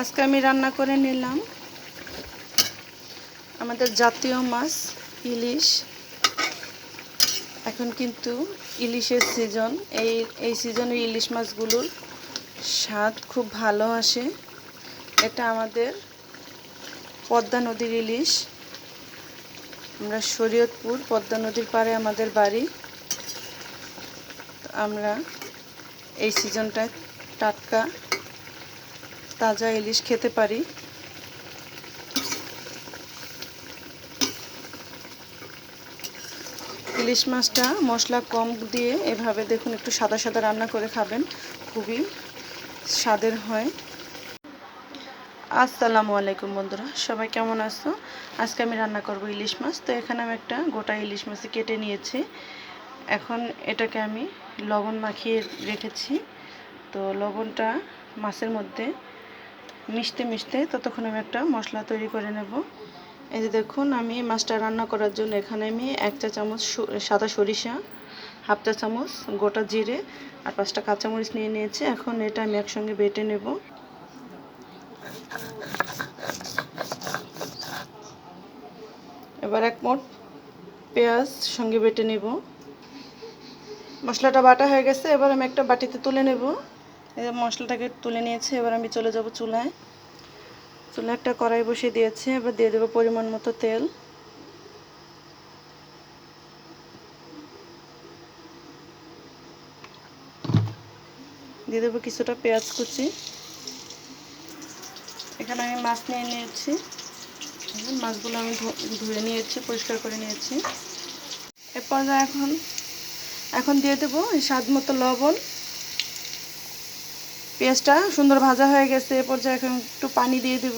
আজকে আমি রান্না করে নিলাম আমাদের জাতীয় মাছ, ইলিশ। এখন কিন্তু ইলিশের সিজন এই এই সিজনে ইলিশ মাছগুলোর স্বাদ খুব ভালো আসে। এটা আমাদের পদ্মা নদীর ইলিশ। আমরা শরীয়তপুর, পদ্মা নদীর পাড়ে আমাদের বাড়ি। আমরা এই সিজনটায় টাটকা তাজা ইলিশ খেতে পারি। ইলিশ মাছটা মশলা কম দিয়ে এভাবে দেখুন একটু সাদা সাদা রান্না করে খাবেন, খুবই স্বাদের হয়। আসসালামু আলাইকুম বন্ধুরা, সবাই কেমন আছো? আজকে আমি রান্না করব ইলিশ মাছ, তো এখানে আমি একটা গোটা ইলিশ মাছ কেটে নিয়েছি। এখন এটাকে আমি লবণ মাখিয়ে রেখেছি। তো লবণটা মাছের মধ্যে মিশতে মিশতে ততক্ষণ আমি একটা মশলা তৈরি করে নেব। এই যে দেখুন, আমি মাছটা রান্না করার জন্য এখানে আমি এক চা চামচ সাদা সরিষা, হাফ চা চামচ গোটা জিরে আর পাঁচটা কাঁচামরিচ নিয়ে নিয়েছি। এখন এটা আমি একসঙ্গে বেটে নেব। এবার এক মোট পেঁয়াজ সঙ্গে বেটে নেব। মশলাটা বাটা হয়ে গেছে, এবার আমি একটা বাটিতে তুলে নেব। মশলাটাকে তুলে নিয়েছি, এবার আমি চলে যাব চুলায়। চুলায় একটা কড়াই বসিয়ে দিয়েছি, এবার দিয়ে দেবো পরিমাণ মতো তেল। দিয়ে দেবো কিছুটা পেঁয়াজ কুচি। এখানে আমি মাছ নিয়ে নিয়েছি। মাছগুলো আমি ধুয়ে নিয়েছি, পরিষ্কার করে নিয়েছি। এরপর এখন এখন দিয়ে দেবো স্বাদ মতো লবণ। পেঁয়াজটা সুন্দর ভাজা হয়ে গেছে, এ পর্যায়ে এখন একটু পানি দিয়ে দেব।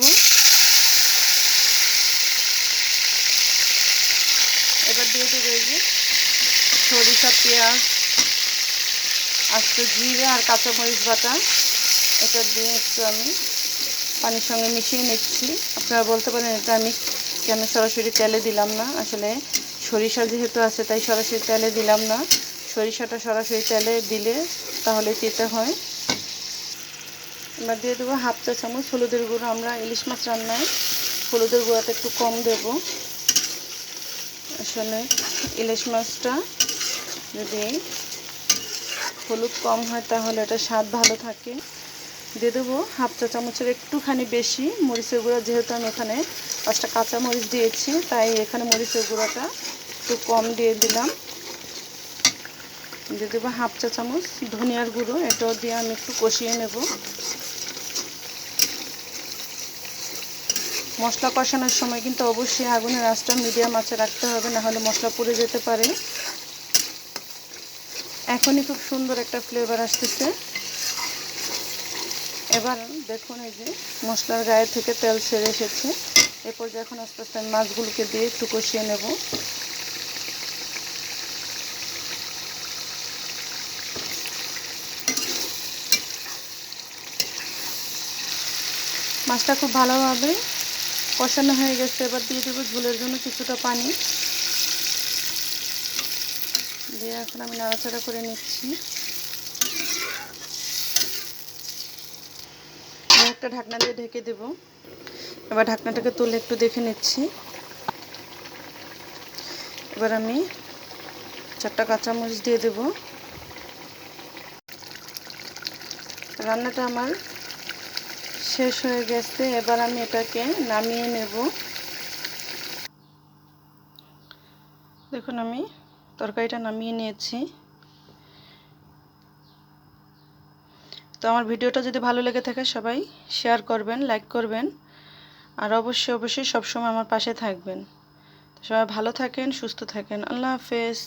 এবার দিয়ে দেবো এই যে সরিষা পেঁয়াজ, আস্তে জিরে আর কাঁচামরিচ বাটা। এটা দিয়ে একটু আমি পানির সঙ্গে মিশিয়ে নিচ্ছি। আপনারা বলতে পারেন এটা আমি কেন সরাসরি তেলে দিলাম না? আসলে সরিষা যেহেতু আছে, তাই সরাসরি তেলে দিলাম না। সরিষাটা সরাসরি তেলে দিলে তাহলে তিতে হয়। এবার দিয়ে দেবো হাফ চা চামচ হলুদের গুঁড়ো। আমরা ইলিশ মাছ রান্নায় হলুদের গুঁড়োটা একটু কম দেব। আসলে ইলিশ মাছটা যদি হলুদ কম হয় তাহলে এটা স্বাদ ভালো থাকে। দিয়ে দেবো হাফ চা চামচের একটুখানি বেশি মরিচের গুঁড়া। যেহেতু আমি এখানে পাঁচটা কাঁচা মরিচ দিয়েছি, তাই এখানে মরিচের গুঁড়োটা একটু কম দিয়ে দিলাম। দিয়ে দেবো হাফ চা চামচ ধনিয়ার গুঁড়ো। এটাও দিয়ে আমি একটু কষিয়ে নেব। মশলা কষানোর সময় কিন্তু অবশ্যই আগুনের আঁচটা মিডিয়াম আঁচে রাখতে হবে না হলে মশলা পুড়ে যেতে পারে। এখনই খুব সুন্দর একটা ফ্লেভার আসতেছে। এবার দেখুন এই যে মশলার গায়ে থেকে তেল ছেড়ে এসেছে। এরপর যে এখন আস্তে আস্তে আমি মাছগুলোকে দিয়ে একটু কষিয়ে নেব। মাছটা খুব ভালোভাবে কষানো হয়ে গেছে, এবার দিয়ে দেবো ঝোলের জন্য কিছুটা পানি। দিয়ে এখন আমি নাড়াচাড়া করে নিচ্ছি। একটা ঢাকনা দিয়ে ঢেকে দেব। এবার ঢাকনাটাকে তুলে একটু দেখে নিচ্ছি। এবার আমি চারটা কাঁচামরিচ দিয়ে দেব। রান্নাটা আমার শেষ হয়ে গেছে, এবার আমি এটাকে নামিয়ে নেব। দেখুন, আমি তরকারিটা নামিয়ে নিয়েছি। তো আমার ভিডিওটা যদি ভালো লেগে থাকে, সবাই শেয়ার করবেন, লাইক করবেন, আর অবশ্যই অবশ্যই সবসময় আমার পাশে থাকবেন। সবাই ভালো থাকেন, সুস্থ থাকেন। আল্লাহ হাফেজ।